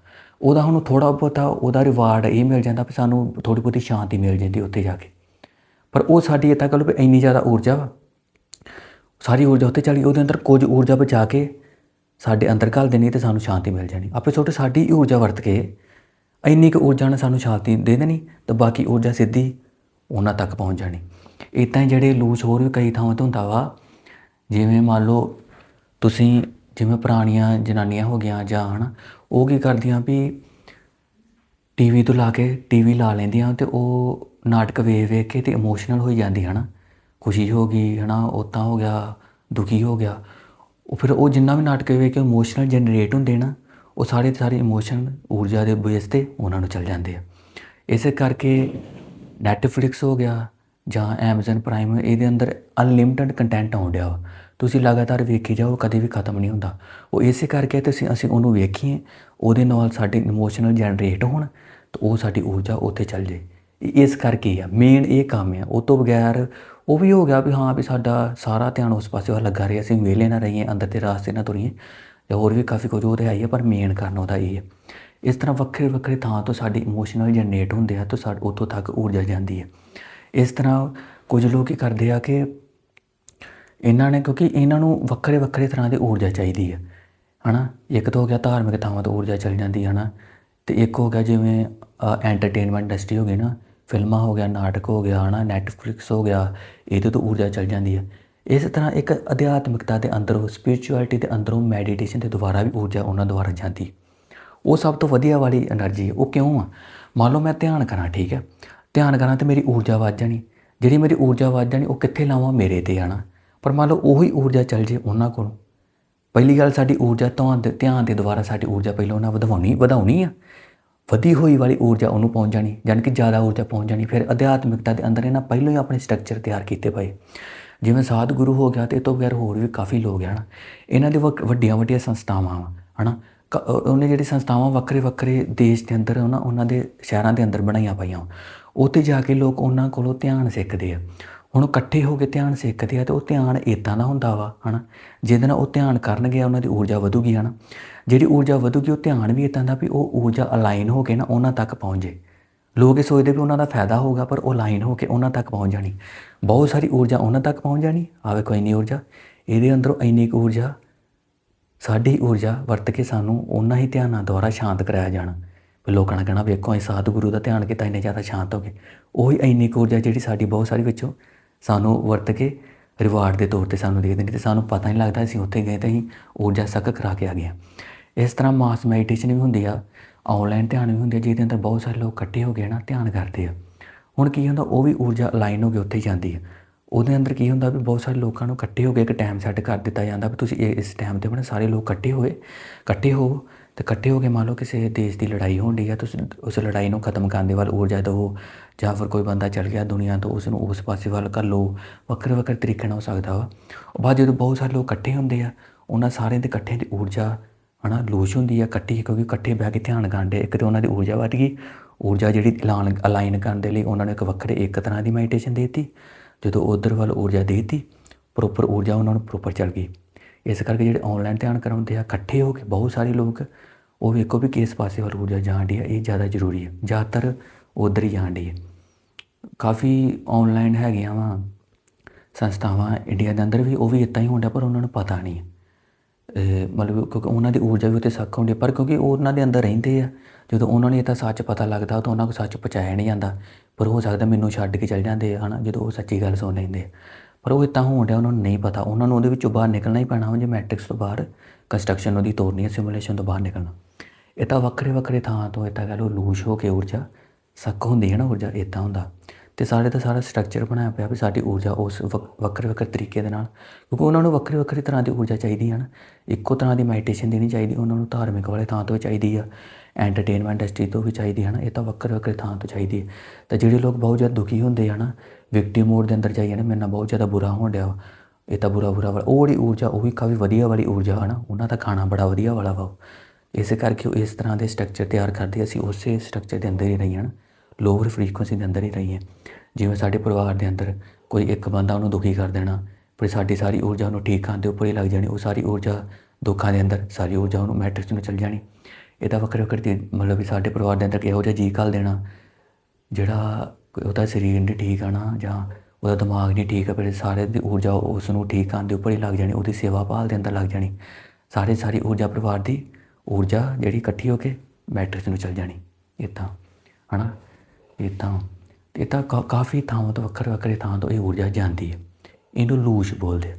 ਉਹਦਾ ਸਾਨੂੰ ਥੋੜਾ ਬਹੁਤਾ ਉਹਦਾ ਰਿਵਾਰਡ ਇਹ ਮਿਲ ਜਾਂਦਾ ਵੀ ਸਾਨੂੰ ਥੋੜੀ ਬਹੁਤੀ ਸ਼ਾਂਤੀ ਮਿਲ ਜਾਂਦੀ ਉੱਥੇ ਜਾ ਕੇ। ਪਰ ਉਹ ਸਾਡੀ ਇਤਾਂ ਕਹੋ ਵੀ ਇੰਨੀ ਜ਼ਿਆਦਾ ਊਰਜਾ ਵਾ। ਸਾਰੀ ਊਰਜਾ ਉੱਤੇ ਚਲੀ, ਉਹਦੇ ਅੰਦਰ ਕੁਝ ਊਰਜਾ ਬਚਾ ਕੇ ਸਾਡੇ ਅੰਦਰ ਘੱਲ ਦੇਣੀ ਤੇ ਸਾਨੂੰ ਸ਼ਾਂਤੀ ਮਿਲ ਜਾਣੀ। ਆਪੇ ਛੋਟੇ ਸਾਡੀ ਹੀ ਊਰਜਾ ਵਰਤ ਕੇ ਇੰਨੀ ਕੁ ਊਰਜਾ ਨੇ ਸਾਨੂੰ ਸ਼ਾਂਤੀ ਦੇ ਦੇਣੀ ਤੇ ਬਾਕੀ ਊਰਜਾ ਸਿੱਧੀ ਉਹਨਾਂ ਤੱਕ ਪਹੁੰਚ ਜਾਣੀ। ਇਦਾਂ ਜਿਹੜੇ ਲੂਸ ਹੋਰ ਵੀ ਕਈ ਥਾਵਾਂ ਤੇ ਹੁੰਦਾ ਵਾ, ਜਿਵੇਂ ਮੰਨ ਲਓ ਤੁਸੀਂ ਜਿਵੇਂ ਪੁਰਾਣੀਆਂ ਜਨਾਨੀਆਂ ਹੋ ਗਈਆਂ ਜਾਂ ਹਨਾ, ਉਹ ਕੀ ਕਰਦੀਆਂ ਵੀ ਟੀਵੀ ਤੋਂ ਲਾ ਕੇ ਟੀਵੀ ਲਾ ਲੈਂਦੀਆਂ ਤੇ ਉਹ ਨਾਟਕ ਵੇਖ ਵੇਖ ਕੇ ਤੇ ਇਮੋਸ਼ਨਲ ਹੋਈ ਜਾਂਦੀ, ਹਨਾ। ਖੁਸ਼ੀ ਹੋ ਗਈ, ਹਨਾ ਉਤਾਂ ਹੋ ਗਿਆ, ਦੁਖੀ ਹੋ ਗਿਆ। ਉਹ ਫਿਰ ਉਹ ਜਿੰਨਾ ਵੀ ਨਾਟਕ ਵੇਖ ਕੇ ਇਮੋਸ਼ਨਲ ਜਨਰੇਟ ਹੁੰਦੇ ਨਾ, ਉਹ ਸਾਰੇ ਦੇ ਸਾਰੇ ਇਮੋਸ਼ਨ ਊਰਜਾ ਦੇ ਬੇਸ ਤੇ ਉਹਨਾਂ ਨੂੰ ਚੱਲ ਜਾਂਦੇ ਆ। ਇਸੇ ਕਰਕੇ ਨੈਟਫਲਿਕਸ ਹੋ ਗਿਆ ਜਾਂ Amazon ਪ੍ਰਾਈਮ ਇਹਦੇ ਅੰਦਰ ਅਨਲਿਮਿਟਿਡ ਕੰਟੈਂਟ ਆਉਣ ਡਿਆ ਵਾ। ਤੁਸੀਂ ਲਗਾਤਾਰ ਵੇਖੀ ਜਾਓ, ਕਦੇ ਵੀ ਖਤਮ ਨਹੀਂ ਹੁੰਦਾ। ਉਹ ਇਸੇ ਕਰਕੇ ਤੁਸੀਂ, ਅਸੀਂ ਉਹਨੂੰ ਵੇਖੀਏ, ਉਹਦੇ ਨਾਲ ਸਾਡੇ ਇਮੋਸ਼ਨਲ ਜਨਰੇਟ ਹੋਣ, ਤਾਂ ਉਹ ਸਾਡੀ ਊਰਜਾ ਉੱਥੇ ਚੱਲ ਜੇ ਇਸ ਕਰਕੇ ਆ ਮੇਨ ਇਹ ਕੰਮ ਆ। ਉਹ ਤੋਂ ਬਗੈਰ ਉਹ ਵੀ ਹੋ ਗਿਆ ਵੀ ਹਾਂ, ਵੀ ਸਾਡਾ ਸਾਰਾ ਧਿਆਨ ਉਸ ਪਾਸੇ ਉਹ ਲੱਗਾ ਰਿਹਾ। ਅਸੀਂ ਵਿਹਲੇ ਨਾ ਰਹੀਏ, ਅੰਦਰ ਦੇ ਰਾਸਤੇ ਨਾ ਤੁਰੀਏ, ਜਾਂ ਹੋਰ ਵੀ ਕਾਫੀ ਕੁਝ ਉਹਦੇ ਆਈ ਹੈ ਪਰ ਮੇਨ ਕਾਰਨ ਉਹਦਾ ਇਹ ਹੈ ਇਸ ਤਰ੍ਹਾਂ ਵੱਖਰੇ ਵੱਖਰੇ ਥਾਂ ਤੋਂ ਸਾਡੀ ਇਮੋਸ਼ਨਲ ਜਨਰੇਟ ਹੁੰਦੇ ਆ, ਤਾਂ ਸਾਡੇ, ਉੱਥੋਂ ਤੱਕ ਊਰਜਾ ਜਾਂਦੀ ਹੈ ਇਸ ਤਰ੍ਹਾਂ ਕੁਝ ਲੋਕ ਕੀ ਕਰਦੇ ਆ ਕਿ ਇਹਨਾਂ ਨੇ ਕਿਉਂਕਿ ਇਹਨਾਂ ਨੂੰ ਵੱਖਰੇ ਵੱਖਰੇ ਤਰ੍ਹਾਂ ਦੀ ਊਰਜਾ ਚਾਹੀਦੀ ਹੈ, ਹਨਾ? ਇੱਕ ਤਾਂ ਹੋ ਗਿਆ ਧਾਰਮਿਕ ਥਾਵਾਂ ਤੋਂ ਊਰਜਾ ਚੱਲ ਜਾਂਦੀ ਹੈ ਹਨਾ? ਤੇ ਇੱਕ ਹੋ ਗਿਆ ਜਿਵੇਂ ਐਂਟਰਟੇਨਮੈਂਟ ਇੰਡਸਟਰੀ ਹੋ ਗਈ ਨਾ, ਫਿਲਮਾਂ ਹੋ ਗਿਆ, ਨਾਟਕ ਹੋ ਗਿਆ, ਹਨਾ? ਨੈਟਫਲਿਕਸ ਹੋ ਗਿਆ, ਇਹਦੇ ਤੋਂ ਊਰਜਾ ਚੱਲ ਜਾਂਦੀ ਹੈ। ਇਸ ਤਰ੍ਹਾਂ ਇੱਕ ਅਧਿਆਤਮਿਕਤਾ ਦੇ ਅੰਦਰੋਂ ਸਪਿਰਚੁਅਲਿਟੀ ਦੇ ਅੰਦਰੋਂ ਮੈਡੀਟੇਸ਼ਨ ਦੇ ਦੁਆਰਾ ਵੀ ਊਰਜਾ ਉਹਨਾਂ ਦੁਆਰਾ ਜਾਂਦੀ। ਉਹ ਸਭ ਤੋਂ ਵਧੀਆ ਵਾਲੀ એનર્ਜੀ ਹੈ। ਉਹ ਕਿਉਂ ਆ? ਮੰਨ ਲਓ ਮੈਂ ਧਿਆਨ ਕਰਾਂ, ਠੀਕ ਹੈ? ਧਿਆਨ ਕਰਾਂ ਤੇ ਮੇਰੀ ਊਰਜਾ ਵੱਧ ਜਾਣੀ। ਜਿਹੜੀ ਮੇਰੀ ਊਰਜਾ ਵੱਧ ਜਾਣੀ, ਉਹ ਕਿੱਥੇ ਲਾਵਾਂ? ਮੇਰੇ ਤੇ ਆਣਾ। ਪਰ ਮੰਨ ਲਓ ਉਹੀ ਊਰਜਾ ਚੱਲ ਜੇ ਉਹਨਾਂ ਕੋਲ। ਪਹਿਲੀ ਗੱਲ ਸਾਡੀ ਊਰਜਾ ਧਿਆਨ ਧਿਆਨ ਦੇ ਦੁਆਰਾ ਸਾਡੀ ਊਰਜਾ ਪਹਿਲਾਂ ਉਹਨਾਂ ਵਧਾਉਣੀ ਵਧਾਉਣੀ ਆ। ਵਧੀ ਹੋਈ ਵਾਲੀ ਊਰਜਾ ਉਹਨੂੰ ਪਹੁੰਚ ਜਾਣੀ ਯਾਨੀ ਕਿ ਜ਼ਿਆਦਾ ਊਰਜਾ ਪਹੁੰਚ ਜਾਣੀ। ਫਿਰ ਅਧਿਆਤਮਿਕਤਾ ਦੇ ਅੰਦਰ ਇਹਨਾਂ ਪਹਿਲਾਂ ਹੀ ਆਪਣੇ ਸਟਰਕਚਰ ਤਿਆਰ ਕੀਤੇ ਪਏ। ਜਿਵੇਂ ਸਾਧ ਗੁਰੂ ਹੋ ਗਿਆ ਤੇ ਇਹ ਤੋਂ ਬਗੈਰ ਹੋਰ ਵੀ ਕਾਫੀ ਲੋਕ ਹਨ। ਇਹਨਾਂ ਦੇ ਵੱਕ- ਵੱਡੀਆਂ ਵੱਡੀਆਂ ਸੰਸਥਾਵਾਂ ਵਾ, ਹਨਾ? ਕ- ਉਹਨੇ ਜਿਹੜੀ ਸੰਸਥਾਵਾਂ ਵੱਖਰੇ ਵੱਖਰੇ ਦੇਸ਼ ਦੇ ਅੰਦਰ ਉਹਨਾਂ ਉਹਨਾਂ ਦੇ ਸ਼ਹਿਰਾਂ ਦੇ ਅੰਦਰ ਬਣਾਈਆਂ ਪਈਆਂ ਉੱਥੇ ਜਾ ਕੇ ਲੋਕ ਉਹਨਾਂ ਕੋਲੋਂ ਧਿਆਨ ਸਿੱਖਦੇ ਆ। ਹੁਣ ਇਕੱਠੇ ਹੋ ਕੇ ਧਿਆਨ ਸਿੱਖਦੇ ਆ ਤੇ ਉਹ ਧਿਆਨ ਇਦਾਂ ਦਾ ਹੁੰਦਾ ਵਾ, ਹਨਾ? ਜਿਹਦੇ ਨਾਲ ਉਹ ਧਿਆਨ ਕਰਨਗੇ ਉਹਨਾਂ ਦੀ ਊਰਜਾ ਵਧੂਗੀ, ਹਨਾ? ਜਿਹੜੀ ਊਰਜਾ ਵਧੂਗੀ, ਉਹ ਧਿਆਨ ਵੀ ਇਦਾਂ ਦਾ ਵੀ ਉਹ ਊਰਜਾ ਅਲਾਈਨ ਹੋ ਕੇ ਨਾ ਉਹਨਾਂ ਤੱਕ ਪਹੁੰਚੇ। ਲੋਕ ਇਹ ਸੋਚਦੇ ਵੀ ਉਹਨਾਂ ਦਾ ਫਾਇਦਾ ਹੋਊਗਾ, ਪਰ ਉਹ ਲਾਈਨ ਹੋ ਕੇ ਉਹਨਾਂ ਤੱਕ ਪਹੁੰਚ ਜਾਣੀ। ਬਹੁਤ ਸਾਰੀ ਊਰਜਾ ਉਹਨਾਂ ਤੱਕ ਪਹੁੰਚ ਜਾਣੀ। ਆਵੇ ਕੋਈ ਨਹੀਂ ਊਰਜਾ। ਇਹਦੇ ਅੰਦਰੋਂ ਇੰਨੀ ਕੁ ਊਰਜਾ, ਸਾਡੀ ਊਰਜਾ ਵਰਤ ਕੇ ਸਾਨੂੰ ਉਹਨਾਂ ਹੀ ਧਿਆਨਾਂ ਦੁਆਰਾ ਸ਼ਾਂਤ ਕਰਾਇਆ ਜਾਣਾ। ਵੀ ਲੋਕਾਂ ਨੇ ਕਹਿਣਾ ਵੇਖੋ, ਅਸੀਂ ਸਾਧਗੁਰੂ ਦਾ ਧਿਆਨ ਕੀਤਾ, ਇੰਨੇ ਜ਼ਿਆਦਾ ਸ਼ਾਂਤ ਹੋ ਗਏ। ਉਹੀ ਇੰਨੀ ਕੁ ਊਰਜਾ ਜਿਹੜੀ ਸਾਡੀ ਬਹੁਤ ਸਾਰੀ ਵਿੱਚੋਂ ਸਾਨੂੰ ਵਰਤ ਕੇ ਰਿਵਾਰਡ ਦੇ ਤੌਰ ਤੇ ਸਾਨੂੰ ਦੇ ਦਿੰਦੀ ਤੇ ਸਾਨੂੰ ਪਤਾ ਨਹੀਂ ਲੱਗਦਾ ਅਸੀਂ ਉੱਥੇ ਗਏ ਤਾਂ ਅਸੀਂ ਊਰਜਾ ਸਕ ਕਰਾ ਕੇ ਆ ਗਏ ਹਾਂ। ਇਸ ਤਰ੍ਹਾਂ ਮਾਸ ਮੈਡੀਟੇਸ਼ਨ ਵੀ ਹੁੰਦੀ ਆ ਆਨਲਾਈਨ ਧਿਆਨ ਵੀ ਹੁੰਦੇ ਆ, ਜਿਹਦੇ ਅੰਦਰ ਬਹੁਤ ਸਾਰੇ ਲੋਕ ਇਕੱਠੇ ਹੋ ਕੇ ਨਾ ਧਿਆਨ ਕਰਦੇ ਆ। ਹੁਣ ਕੀ ਹੁੰਦਾ, ਉਹ ਵੀ ਊਰਜਾ ਅਲਾਈਨ ਹੋ ਕੇ ਉੱਥੇ ਹੀ ਜਾਂਦੀ ਆ। ਉਹਦੇ ਅੰਦਰ ਕੀ ਹੁੰਦਾ ਵੀ ਬਹੁਤ ਸਾਰੇ ਲੋਕਾਂ ਨੂੰ ਇਕੱਠੇ ਹੋ ਕੇ ਇੱਕ ਟਾਈਮ ਸੈੱਟ ਕਰ ਦਿੱਤਾ ਜਾਂਦਾ ਵੀ ਤੁਸੀਂ ਇਹ ਇਸ ਟਾਈਮ ਤੇ ਬਣਾ ਸਾਰੇ ਲੋਕ ਇਕੱਠੇ ਹੋਏ, ਇਕੱਠੇ ਹੋ ਤੇ ਇਕੱਠੇ ਹੋ ਕੇ ਮੰਨ ਲਓ ਕਿਸੇ ਦੇਸ਼ ਦੀ ਲੜਾਈ ਹੋਣ ਡਈ ਆ, ਤੁਸੀਂ ਉਸ ਲੜਾਈ ਨੂੰ ਖਤਮ ਕਰਨ ਦੇ ਵੱਲ ਊਰਜਾ ਦਿਓ ਜਾਂ ਫਿਰ ਕੋਈ ਬੰਦਾ ਚਲ ਗਿਆ ਦੁਨੀਆ ਤੋਂ ਉਸ ਨੂੰ ਉਸ ਪਾਸੇ ਵੱਲ ਕਰ ਲਓ, ਵੱਖਰੇ ਵੱਖਰੇ ਤਰੀਕੇ ਨਾਲ ਹੋ ਸਕਦਾ ਵਾ। ਉਹ ਬਾਅਦ ਜਦੋਂ ਬਹੁਤ ਸਾਰੇ ਲੋਕ ਇਕੱਠੇ ਹੁੰਦੇ ਆ, ਉਹਨਾਂ ਸਾਰਿਆਂ ਦੇ ਇਕੱਠੇ ਦੀ ਊਰਜਾ, ਹਨਾ ਲੋਸ਼ ਹੁੰਦੀ ਆ ਇਕੱਠੀ, ਕਿਉਂਕਿ ਇਕੱਠੇ ਬਹਿ ਕੇ ਧਿਆਨ ਕਰਦੇ ਇੱਕ ਤੇ ਉਹਨਾਂ ਦੀ ਊਰਜਾ ਵੱਧ ਗਈ, ਊਰਜਾ ਜਿਹੜੀ ਐਲਾਨ ਅਲਾਈਨ ਕਰਨ ਦੇ ਲਈ ਉਹਨਾਂ ਨੇ ਇੱਕ ਵੱਖਰੇ, ਇੱਕ ਤਰ੍ਹਾਂ ਦੀ ਮੈਡੀਟੇਸ਼ਨ ਦੇਤੀ, ਜਦੋਂ ਉਧਰ ਵੱਲ ਊਰਜਾ ਦੇਤੀ ਪ੍ਰੋਪਰ ਊਰਜਾ ਉਹਨਾਂ ਨੂੰ ਪ੍ਰੋਪਰ ਚੱਲ ਗਈ। ਇਸ ਕਰਕੇ ਜਿਹੜੇ ਆਨਲਾਈਨ ਧਿਆਨ ਕਰਾਉਂਦੇ ਆ ਇਕੱਠੇ ਹੋ ਕੇ ਬਹੁਤ ਸਾਰੇ ਲੋਕ ਉਹ ਵੇਖੋ ਵੀ ਕਿਸ ਪਾਸੇ ਵੱਲ ਊਰਜਾ ਜਾਣ ਡਈ ਆ ਇਹ ਜ਼ਿਆਦਾ ਜ਼ਰੂਰੀ ਹੈ। ਜ਼ਿਆਦਾਤਰ ਉਧਰ ਹੀ ਜਾਣ ਡਈ ਹੈ ਕਾਫੀ ਆਨਲਾਈਨ ਹੈਗੀਆਂ ਵਾ ਸੰਸਥਾਵਾਂ ਇੰਡੀਆ ਦੇ ਅੰਦਰ ਵੀ ਉਹ ਵੀ ਇੱਦਾਂ ਹੀ ਹੁੰਦਾ ਪਰ ਉਹਨਾਂ ਨੂੰ ਪਤਾ ਨਹੀਂ ਮਤਲਬ ਕਿਉਂਕਿ ਉਹਨਾਂ ਦੀ ਊਰਜਾ ਵੀ ਉੱਤੇ ਸੱਕ ਹੁੰਦੀ ਹੈ, ਪਰ ਕਿਉਂਕਿ ਉਹ ਉਹਨਾਂ ਦੇ ਅੰਦਰ ਰਹਿੰਦੇ ਆ ਜਦੋਂ ਉਹਨਾਂ ਨੂੰ ਇਹ ਤਾਂ ਸੱਚ ਪਤਾ ਲੱਗਦਾ ਤਾਂ ਉਹਨਾਂ ਕੋਲ ਸੱਚ ਪਹੁੰਚਾਇਆ ਨਹੀਂ ਜਾਂਦਾ। ਪਰ ਹੋ ਸਕਦਾ ਮੈਨੂੰ ਛੱਡ ਕੇ ਚਲ ਜਾਂਦੇ ਆ ਹਨਾ ਜਦੋਂ ਉਹ ਸੱਚੀ ਗੱਲ ਸੁਣ ਲੈਂਦੇ ਆ। ਪਰ ਉਹ ਇਤਾਂ ਹੋਣ ਡਿਆ, ਉਹਨਾਂ ਨੂੰ ਨਹੀਂ ਪਤਾ। ਉਹਨਾਂ ਨੂੰ ਉਹਦੇ ਵਿੱਚੋਂ ਬਾਹਰ ਨਿਕਲਣਾ ਹੀ ਪੈਣਾ ਵਾ ਜੇ ਮੈਟ੍ਰਿਕਸ ਤੋਂ ਬਾਹਰ। ਕੰਸਟਰਕਸ਼ਨ ਉਹਦੀ ਤੋੜਨੀ ਹੈ ਸਿਮੂਲੇਸ਼ਨ ਤੋਂ ਬਾਹਰ ਨਿਕਲਣਾ। ਇਹ ਤਾਂ ਵੱਖਰੇ ਵੱਖਰੇ ਥਾਂ ਤੋਂ ਇਹ ਤਾਂ ਕਹ ਲਓ ਲੂਸ਼ ਹੋ ਕੇ ਊਰਜਾ, ਸੱਕ ਹੁੰਦੀ ਹੈ ਨਾ ਊਰਜਾ ਇਦਾਂ ਹੁੰਦਾ। ਤੇ ਸਾਰੇ ਦਾ ਸਾਰਾ ਸਟਰਕਚਰ ਬਣਾਇਆ ਪਿਆ ਵੀ ਸਾਡੀ ਊਰਜਾ ਉਸ ਵਕ- ਵੱਖਰੇ ਵੱਖਰੇ ਤਰੀਕੇ ਦੇ ਨਾਲ। ਕਿਉਂਕਿ ਉਹਨਾਂ ਨੂੰ ਵੱਖਰੇ ਵੱਖਰੇ ਤਰ੍ਹਾਂ ਦੀ ਊਰਜਾ ਚਾਹੀਦੀ ਹੈ ਨਾ। ਇੱਕੋ ਤਰ੍ਹਾਂ ਦੀ ਮੈਡੀਟੇਸ਼ਨ ਦੇਣੀ ਚਾਹੀਦੀ, ਉਹਨਾਂ ਨੂੰ ਧਾਰਮਿਕ ਵਾਲੇ ਥਾਂ ਤੋਂ ਵੀ ਚਾਹੀਦੀ ਆ। ਐਂਟਰਟੇਨਮੈਂਟ ਇੰਡਸਟਰੀ ਤੋਂ ਵੀ ਚਾਹੀਦੀ ਹੈ ਨਾ, ਇਹ ਤਾਂ ਵੱਖਰੇ ਵੱਖਰੇ ਥਾਂ ਤੋਂ ਚਾਹੀਦੀ ਹੈ ਤਾਂ ਜਿਹੜੇ ਲੋਕ ਬਹੁਤ ਜ਼ਿਆਦਾ ਦੁਖੀ ਹੁੰਦੇ ਆ ਨਾ ਵਿਕਟਿਮ ਮੋਡ ਦੇ ਅੰਦਰ ਜਾਈਏ ਨਾ, ਮੇਰੇ ਨਾਲ ਬਹੁਤ ਜ਼ਿਆਦਾ ਬੁਰਾ ਹੋਣ ਡਿਆ ਵਾ। ਇਹ ਤਾਂ ਬੁਰਾ ਬੁਰਾ ਵਾਲਾ। ਉਹ ਜਿਹੜੀ ਊਰਜਾ, ਉਹ ਵੀ ਕਾਫੀ ਵਧੀਆ ਵਾਲੀ ਊਰਜਾ ਹੈ ਨਾ। ਉਹਨਾਂ ਦਾ ਖਾਣਾ ਬੜਾ ਵਧੀਆ ਵਾਲਾ ਵਾ ਉਹ। ਇਸੇ ਕਰਕੇ ਉਹ ਇਸ ਤਰ੍ਹਾਂ ਦੇ ਸਟਰਕਚਰ ਤਿਆਰ ਕਰਦੇ ਅਸੀਂ ਉਸੇ ਸਟਰਕਚਰ ਦੇ ਅੰਦਰ ਹੀ ਰਹੀ ਹਾਂ ਲੋਅਰ ਫ੍ਰੀਕੁਐਂਸੀ ਦੇ ਅੰਦਰ ਹੀ ਰਹੀ ਹਾਂ ਜਿਵੇਂ ਸਾਡੇ ਪਰਿਵਾਰ ਦੇ ਅੰਦਰ ਕੋਈ ਇੱਕ ਬੰਦਾ ਉਹਨੂੰ ਦੁਖੀ ਕਰ ਦੇਣਾ, ਫਿਰ ਸਾਡੀ ਸਾਰੀ ਊਰਜਾ ਉਹਨੂੰ ਠੀਕ ਕਰਨ ਦੇ ਉੱਪਰ ਹੀ ਲੱਗ ਜਾਣੀ। ਉਹ ਸਾਰੀ ਊਰਜਾ ਦੁੱਖਾਂ ਦੇ ਅੰਦਰ, ਸਾਰੀ ਊਰਜਾ ਉਹਨੂੰ ਮੈਟ੍ਰਿਕਸ ਨੂੰ ਚਲ ਜਾਣੀ। ਇਹਦਾ ਵੱਖਰੇ ਵੱਖਰੇ ਮਤਲਬ ਵੀ ਸਾਡੇ ਪਰਿਵਾਰ ਦੇ ਅੰਦਰ ਕਿਹੋ ਜਿਹਾ ਜੀ ਘੱਲ ਦੇਣਾ। ਜਿਹੜਾ ਉਹਦਾ ਸਰੀਰ ਨਹੀਂ ਠੀਕ ਆ ਨਾ ਜਾਂ ਉਹਦਾ ਦਿਮਾਗ ਨਹੀਂ ਠੀਕ ਆ, ਫਿਰ ਸਾਰੇ ਦੀ ਊਰਜਾ ਉਸ ਨੂੰ ਠੀਕ ਕਰਨ ਦੇ ਉੱਪਰ ਹੀ ਲੱਗ ਜਾਣੀ, ਉਹਦੀ ਸੇਵਾ ਭਾਲ ਦੇ ਅੰਦਰ ਲੱਗ ਜਾਣੀ। ਸਾਰੇ ਸਾਰੀ ਊਰਜਾ ਪਰਿਵਾਰ ਦੀ ਊਰਜਾ ਜਿਹੜੀ ਇਕੱਠੀ ਹੋ ਕੇ ਮੈਟ੍ਰਿਕਸ ਨੂੰ ਚਲ ਜਾਣੀ। ਇੱਦਾਂ, ਹਨਾ? ਇੱਦਾਂ। ਇਹ ਤਾਂ ਕਾ- ਕਾਫੀ ਥਾਵਾਂ ਤੋਂ ਵੱਖਰੇ ਵੱਖਰੇ ਥਾਂ ਤੋਂ ਇਹ ਊਰਜਾ ਜਾਂਦੀ ਹੈ ਇਹਨੂੰ ਲੂਸ਼ ਬੋਲਦੇ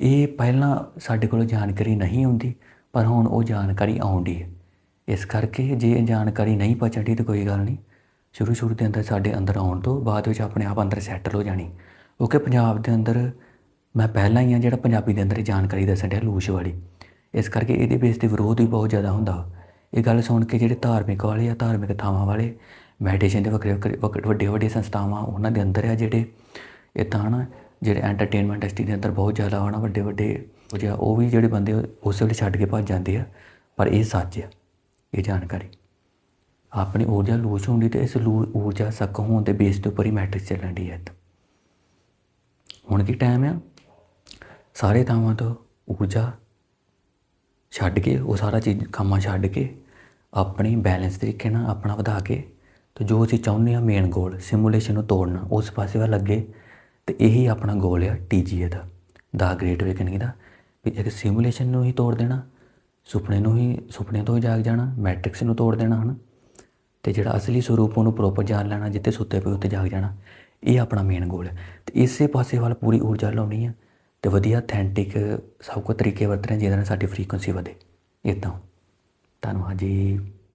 ਇਹ ਪਹਿਲਾਂ ਸਾਡੇ ਕੋਲ ਜਾਣਕਾਰੀ ਨਹੀਂ ਹੁੰਦੀ, ਪਰ ਹੁਣ ਉਹ ਜਾਣਕਾਰੀ ਆਉਂਦੀ ਹੈ ਇਸ ਕਰਕੇ ਜੇ ਇਹ ਜਾਣਕਾਰੀ ਨਹੀਂ ਪਹੁੰਚਦੀ ਤਾਂ ਕੋਈ ਗੱਲ ਨਹੀਂ। ਸ਼ੁਰੂ ਸ਼ੁਰੂ ਦੇ ਅੰਦਰ ਸਾਡੇ ਅੰਦਰ ਆਉਣ ਤੋਂ ਬਾਅਦ ਵਿੱਚ ਆਪਣੇ ਆਪ ਅੰਦਰ ਸੈਟਲ ਹੋ ਜਾਣੀ। ਕਿਉਂਕਿ ਪੰਜਾਬ ਦੇ ਅੰਦਰ ਮੈਂ ਪਹਿਲਾਂ ਹੀ ਆ ਜਿਹੜਾ ਪੰਜਾਬੀ ਦੇ ਅੰਦਰ ਜਾਣਕਾਰੀ ਦੱਸਣ ਡਿਆ ਲੂਸ਼ ਵਾਲੀ। ਇਸ ਕਰਕੇ ਇਹਦੇ ਬੇਸ ਤੇ ਵਿਰੋਧ ਵੀ ਬਹੁਤ ਜ਼ਿਆਦਾ ਹੁੰਦਾ। ਇਹ ਗੱਲ ਸੁਣ ਕੇ ਜਿਹੜੇ ਧਾਰਮਿਕ ਵਾਲੇ ਆ, ਧਾਰਮਿਕ ਥਾਵਾਂ ਵਾਲੇ ਮੈਡੀਟੇਸ਼ਨ ਦੇ ਵੱਖਰੇ ਵੱਖਰੇ ਵੱਖ- ਵੱਡੇ ਵੱਡੇ ਸੰਸਥਾਵਾਂ, ਉਹਨਾਂ ਦੇ ਅੰਦਰ ਆ ਜਿਹੜੇ ਇਹ ਤਾਂ ਨਾ ਜਿਹੜੇ ਐਂਟਰਟੇਨਮੈਂਟ ਇੰਡਸਟਰੀ ਦੇ ਅੰਦਰ ਬਹੁਤ ਜ਼ਿਆਦਾ ਹੋਣਾ ਵੱਡੇ ਵੱਡੇ ਉਹ ਜਿਹਾ, ਉਹ ਵੀ ਜਿਹੜੇ ਬੰਦੇ ਉਸੇ ਵੇਲੇ ਛੱਡ ਕੇ ਭੱਜ ਜਾਂਦੇ ਆ, ਪਰ ਇਹ ਸੱਚ ਆ, ਇਹ ਜਾਣਕਾਰੀ। ਆਪਣੀ ਊਰਜਾ ਲੂਜ਼ ਹੁੰਦੀ ਤੇ ਇਸ ਲੂ, ਊਰਜਾ ਸਕ ਹੋਣ ਦੇ ਬੇਸ ਦੇ ਉੱਪਰ ਹੀ ਮੈਟ੍ਰਿਕਸ ਚੱਲਣ ਦੀ ਹੈ ਹੁਣ ਕੀ ਟਾਈਮ ਆ? ਸਾਰੇ ਥਾਵਾਂ ਤੋਂ ਊਰਜਾ ਛੱਡ ਕੇ, ਉਹ ਸਾਰਾ ਚੀਜ਼, ਕੰਮਾਂ ਛੱਡ ਕੇ ਆਪਣੀ ਬੈਲੈਂਸ ਤਰੀਕੇ ਨਾਲ ਆਪਣਾ ਵਧਾ ਕੇ ਤੇ ਜੋ ਅਸੀਂ ਚਾਹੁੰਦੇ ਆ ਮੇਨ ਗੋਲ ਸਿਮੂਲੇਸ਼ਨ ਨੂੰ ਤੋੜਨਾ, ਉਸ ਪਾਸੇ ਵੱਲ ਲੱਗੇ ਤੇ ਇਹੀ ਆਪਣਾ ਗੋਲ ਆ ਟੀਜੀਏ ਦਾ। ਦਾ ਗ੍ਰੇਟ ਵੇਕਨਿੰਗ ਦਾ। ਵੀ ਇੱਕ ਸਿਮੂਲੇਸ਼ਨ ਨੂੰ ਹੀ ਤੋੜ ਦੇਣਾ, ਸੁਪਨੇ ਨੂੰ ਹੀ ਸੁਪਨੇ ਤੋਂ ਹੀ ਜਾਗ ਜਾਣਾ ਮੈਟ੍ਰਿਕਸ ਨੂੰ ਤੋੜ ਦੇਣਾ, ਹਨ? ਤੇ ਜਿਹੜਾ ਅਸਲੀ ਸਰੂਪ ਉਹਨੂੰ ਪ੍ਰੋਪਰ ਜਾਣ ਲੈਣਾ, ਜਿੱਥੇ ਸੁੱਤੇ ਪਏ ਉੱਤੇ ਜਾਗ ਜਾਣਾ, ਇਹ ਆਪਣਾ ਮੇਨ ਗੋਲ ਹੈ। ਤੇ ਇਸੇ ਪਾਸੇ ਵੱਲ ਪੂਰੀ ਊਰਜਾ ਲਾਉਣੀ ਆ ਤੇ ਵਧੀਆ ਅਥੈਂਟਿਕ ਸਭ ਕੁਝ ਤਰੀਕੇ ਵਰਤਣੇ ਜਿਹਦੇ ਨਾਲ ਸਾਡੀ ਫ੍ਰੀਕੁਐਂਸੀ ਵਧੇ। ਇਦਾਂ ਧੰਨਵਾਦ ਜੀ।